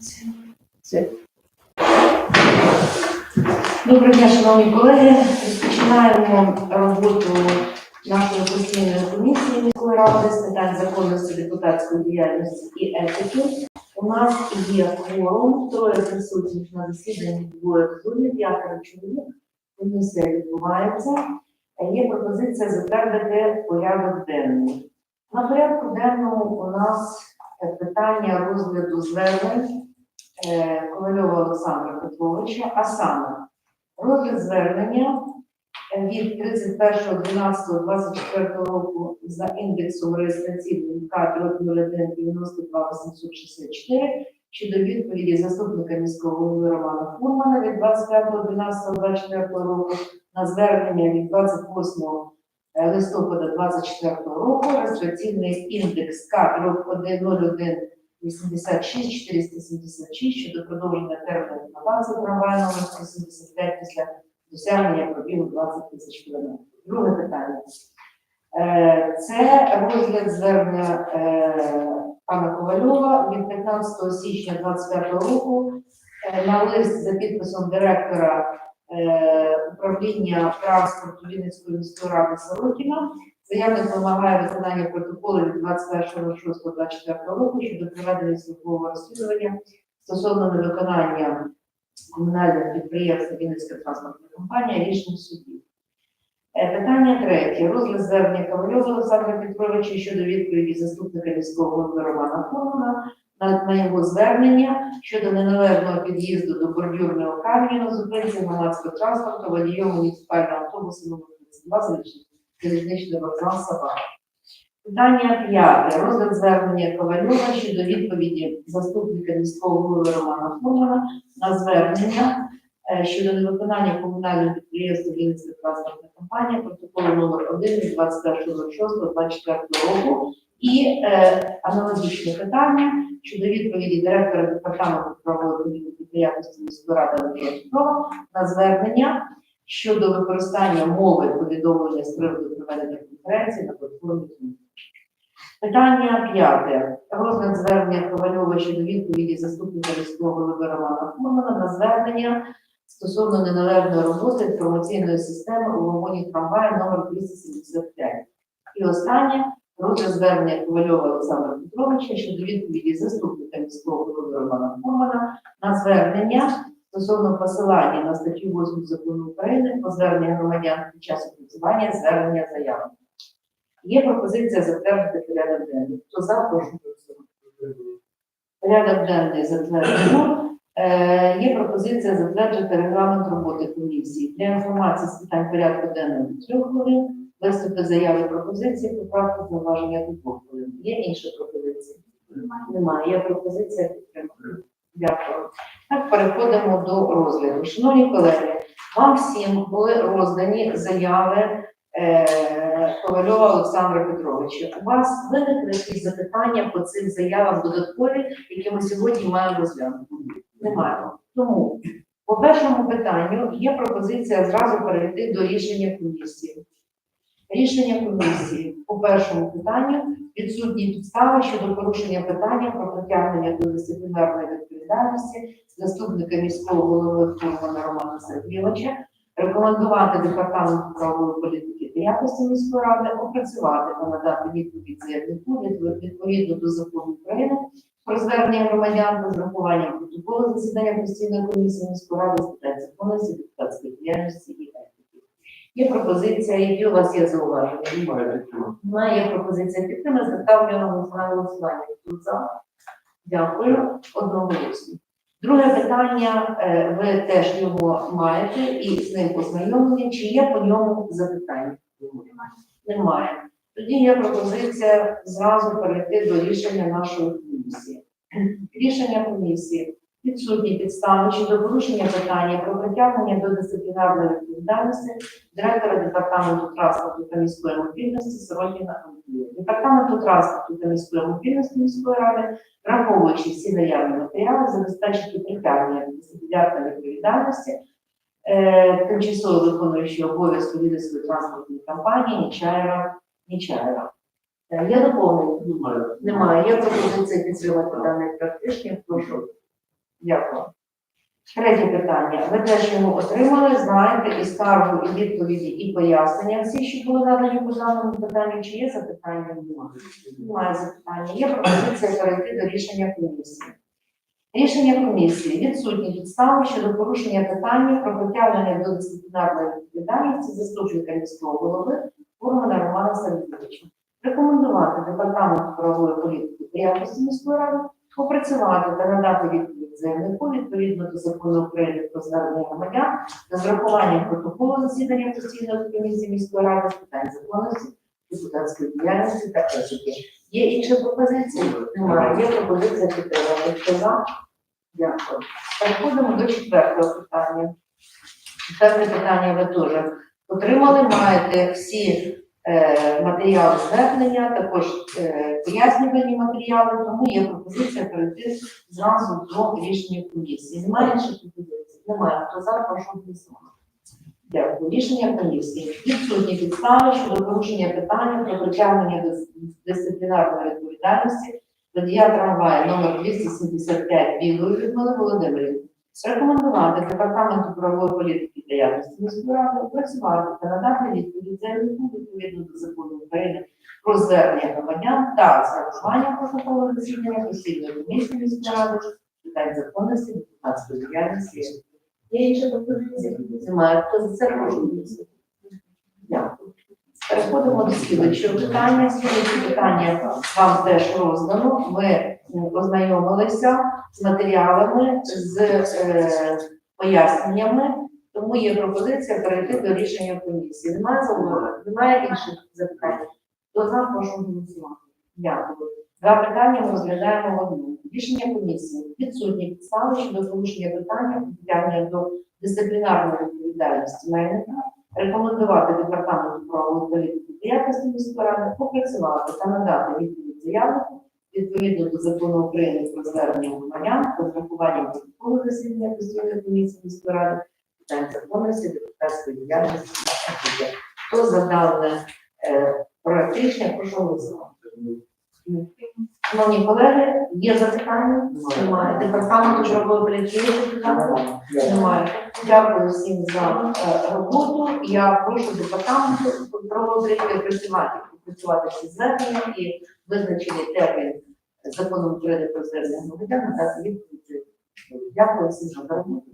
Все. Доброго дня, шановні колеги. Розпочинаємо роботу нашої постійної комісії міської ради з питань законності депутатської діяльності і етики. У нас є кворум, троє присутніх на засіданні, двоє зумі, п'ятеро чоловік. Комісія відбувається. Є пропозиція затвердити порядок денний. На порядку денному у нас питання розгляду звернень Ковальова Олександра Петровича, а саме розгляд звернення е, від 31.12.24 року за індексом реєстраційної кадру 01 92 864 щодо відповіді заступника міського голови Романа Фурмана від 25.12.24 року на звернення від 28 е, листопада 24 року реєстраційний індекс К 101 86 476 щодо продовження терміну експлуатації трамваю номер 175 після досягнення пробігу 20 тисяч кілометрів. Друге питання. Е, Це розгляд звернення е, пана Ковальова від 15 січня 25 року е, на лист за підписом директора управління транспорту Вінницької міської ради Сорокіна. Заявник вимагає виконання протоколу від 21.06.24 року щодо проведення службового розслідування стосовно невиконання комунального підприємства Вінницька транспортна компанія рішень судів. Е, Питання третє. Розгляд звернення Ковальова Олександра Петровича щодо відповіді заступника міського голови Романа Фурмана на, його звернення щодо неналежного під'їзду до бордюрного каменю на зупинці громадського транспорту водієм муніципального автобусу номер 32 залізничний залізничний вокзал. Питання п'яте. Розгляд звернення Ковальова щодо відповіді заступника міського голови Романа Фурмана на звернення е, щодо невиконання комунального підприємства Вінницька транспортна компанія протоколу номер 1 від 21.06.24 року і е, аналогічне питання щодо відповіді директора департаменту правової та міської ради Андрія Петрова на звернення щодо використання мови повідомлення з приводу проведення конференції на платформі Zoom. Питання п'яте. Розгляд звернення Ковальова щодо відповіді заступника міського голови Романа Фурмана на звернення стосовно неналежної роботи інформаційної системи у вагоні трамваю номер 275. І останнє розгляд звернення Ковальова Олександра Петровича щодо відповіді заступника міського голови Романа Фурмана на звернення стосовно посилання на статтю 8 закону України про звернення громадян під час опрацювання звернення заяви. Є пропозиція затвердити порядок денний. Хто за, прошу голосувати. Порядок денний затверджено. Е, Є пропозиція затвердити регламент роботи комісії. Для інформації з питань порядку денного до трьох хвилин, виступи заяви пропозиції, поправки, зауваження до двох хвилин. Є інші пропозиції? Немає. Є пропозиція підтримати. Дякую. Так, переходимо до розгляду. Шановні колеги, вам всім були роздані заяви е, Ковальова Олександра Петровича. У вас виникли якісь запитання по цим заявам додаткові, які ми сьогодні маємо розглянути? Немає. Тому по першому питанню є пропозиція зразу перейти до рішення комісії. Рішення комісії по першому питанню відсутні підстави щодо порушення питання про притягнення до дисциплінарної відповідальності заступника міського голови Фурмана Романа Сергійовича, рекомендувати департаменту правової політики та якості міської ради опрацювати та надати відповідь заявнику відповідно до закону України про звернення громадян та з врахуванням протоколу засідання постійної комісії міської ради з питань законності, депутатської діяльності. Є пропозиція, які у вас є зауваження? Немає є пропозиція підтримати, ставлю на голосування. Хто за? Дякую. Одноголосно. Друге питання, е, ви теж його маєте і з ним познайомлені. Чи є по ньому запитання? Немає. Тоді є пропозиція зразу перейти до рішення нашої комісії. Рішення комісії відсутні підстави щодо порушення питання про притягнення до дисциплінарної відповідальності директора департаменту транспорту та міської мобільності Сорокіна Андрія. Департаменту транспорту та міської мобільності міської ради, враховуючи всі наявні матеріали, забезпечити притягнення до дисциплінарної відповідальності е, тимчасово виконуючи обов'язки Вінницької транспортної компанії Нічаєва Нічаєва. Е, Є доповнення? Немає. Є пропозиція підтримати даний рішення. Прошу Дякую. Третє питання. Ви теж його отримали, знаєте, і скаргу, і відповіді, і пояснення всі, що були надані по даному питанню. Чи є запитання? Немає. Немає запитання. Є пропозиція перейти до рішення комісії. Рішення комісії відсутні підстави щодо порушення питання про притягнення до дисциплінарної відповідальності заступника міського голови Фурмана Романа Сергійовича. Рекомендувати департаменту правової політики та якості міської ради попрацювати та надати відповідь заявнику відповідно до закону України про звернення громадян з урахуванням протоколу засідання постійної комісії міської ради з питань законності, депутатської діяльності та етики. Є інші пропозиції? Немає. Є пропозиція підтримати. Хто за? Дякую. Переходимо до четвертого питання. Четверте питання ви теж отримали. Маєте всі матеріали звернення, також е, пояснювальні матеріали, тому є пропозиція перейти зразу до рішення комісії. Немає інших пропозицій? Немає. Хто за, прошу голосувати. Дякую. Рішення комісії. Відсутні підстави щодо порушення питання про притягнення до дисциплінарної відповідальності водія трамвая номер 275 Білої Людмили Володимирівни. Рекомендувати департаменту правової політики та якості міської ради опрацювати та надати відповідь заявнику відповідно до закону України про звернення громадян та з урахуванням протоколу засідання постійної комісії міської ради питань законності, депутатської діяльності. Є інші пропозиції? Немає. Хто за це голосувати? Дякую. Переходимо до слідуючого питання. Слідуюче питання вам теж роздано. Ми ознайомилися з матеріалами, з е, поясненнями, тому є пропозиція перейти до рішення комісії. Немає зауважень? Немає інших запитань? Хто за, прошу голосувати. Дякую. Два питання ми розглядаємо в одному. Рішення комісії. Відсутні підстави щодо порушення питання притягнення до дисциплінарної відповідальності майника рекомендувати департаменту правової політики та якості міської ради попрацювати та надати відповідь заявнику відповідно до закону України про звернення громадян та з врахуванням засідання постійної комісії міської ради питань законності, депутатської діяльності. Хто за дане е, рішення, прошу голосувати. Шановні колеги, є запитання? Немає. Департаменту правової політики? Немає. Дякую всім за е, роботу. Я прошу департаменту правової політики працювати, працювати всі звернення і визначений термін законом України про звернення громадян надати відповідь. Дякую всім за роботу.